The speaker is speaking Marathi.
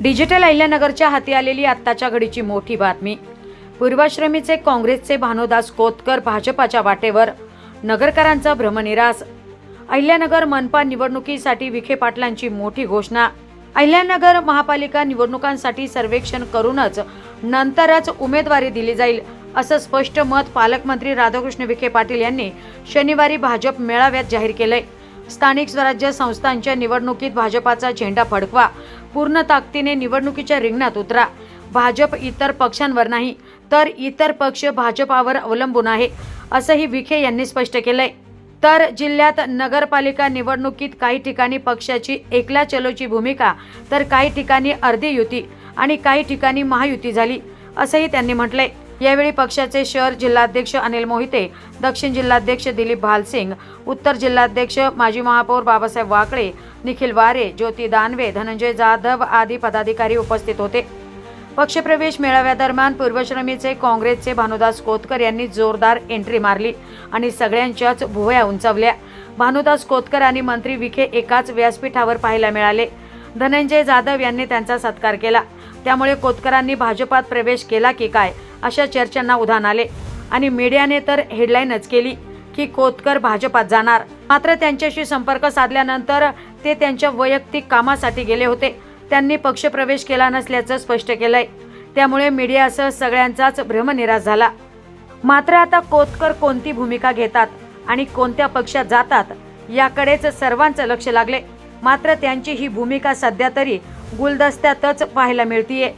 डिजिटल अहिल्यानगरच्या हाती आलेली आत्ताच्या घडीची मोठी बातमी. पूर्वाश्रमीचे काँग्रेसचे भानुदास कोतकर भाजपाच्या वाटेवर नगरकरांचा भ्रमनिरास. अहिल्यानगर मनपा निवडणुकीसाठी विखे पाटलांची मोठी घोषणा. अहिल्यानगर महापालिका निवडणुकांसाठी सर्वेक्षण करूनच नंतरच उमेदवारी दिली जाईल असं स्पष्ट मत पालकमंत्री राधाकृष्ण विखे पाटील यांनी शनिवारी भाजप मेळाव्यात जाहीर केलंय. स्थानिक स्वराज्य संस्थांच्या निवडणुकीत भाजपाचा झेंडा फडकवा. पूर्ण ताकदीने निवडणुकीच्या रिंगणात उतरा. भाजप इतर पक्षांवर नाही तर इतर पक्ष भाजपावर अवलंबून आहे असंही विखे यांनी स्पष्ट केलंय. तर जिल्ह्यात नगरपालिका निवडणुकीत काही ठिकाणी पक्षाची एकला चलोची भूमिका तर काही ठिकाणी अर्धी युती आणि काही ठिकाणी महायुती झाली असंही त्यांनी म्हटलंय. यावेळी पक्षाचे शहर जिल्हाध्यक्ष अनिल मोहिते दक्षिण जिल्हाध्यक्ष दिलीप भालसिंग उत्तर जिल्हाध्यक्ष माजी महापौर बाबासाहेब वाकळे निखिल वारे ज्योती दानवे धनंजय जाधव आदी पदाधिकारी उपस्थित होते. पक्षप्रवेश मेळाव्यादरम्यान पूर्वश्रमीचे काँग्रेसचे भानुदास कोतकर यांनी जोरदार एंट्री मारली आणि सगळ्यांच्याच भुवया उंचावल्या. भानुदास कोतकर आणि मंत्री विखे एकाच व्यासपीठावर पाहायला मिळाले. धनंजय जाधव यांनी त्यांचा सत्कार केला. त्यामुळे कोतकरांनी भाजपात प्रवेश केला की काय? अशा चर्चांना उधाण आले. आणि मीडियाने तर हेडलाईनच केली की कोतकर भाजपात जाणार. मात्र त्यांच्याशी संपर्क साधल्यानंतर ते त्यांच्या वैयक्तिक कामासाठी गेले होते. त्यांनी पक्षप्रवेश केला नसल्याचं स्पष्ट केलंय. त्यामुळे मीडियासह सगळ्यांचाच भ्रमनिराश झाला. मात्र आता कोतकर कोणती भूमिका घेतात आणि कोणत्या पक्षात जातात याकडेच सर्वांचं लक्ष लागले. मात्र त्यांची ही भूमिका सध्या तरी गुलदस्त्यातच पाहायला मिळतीये.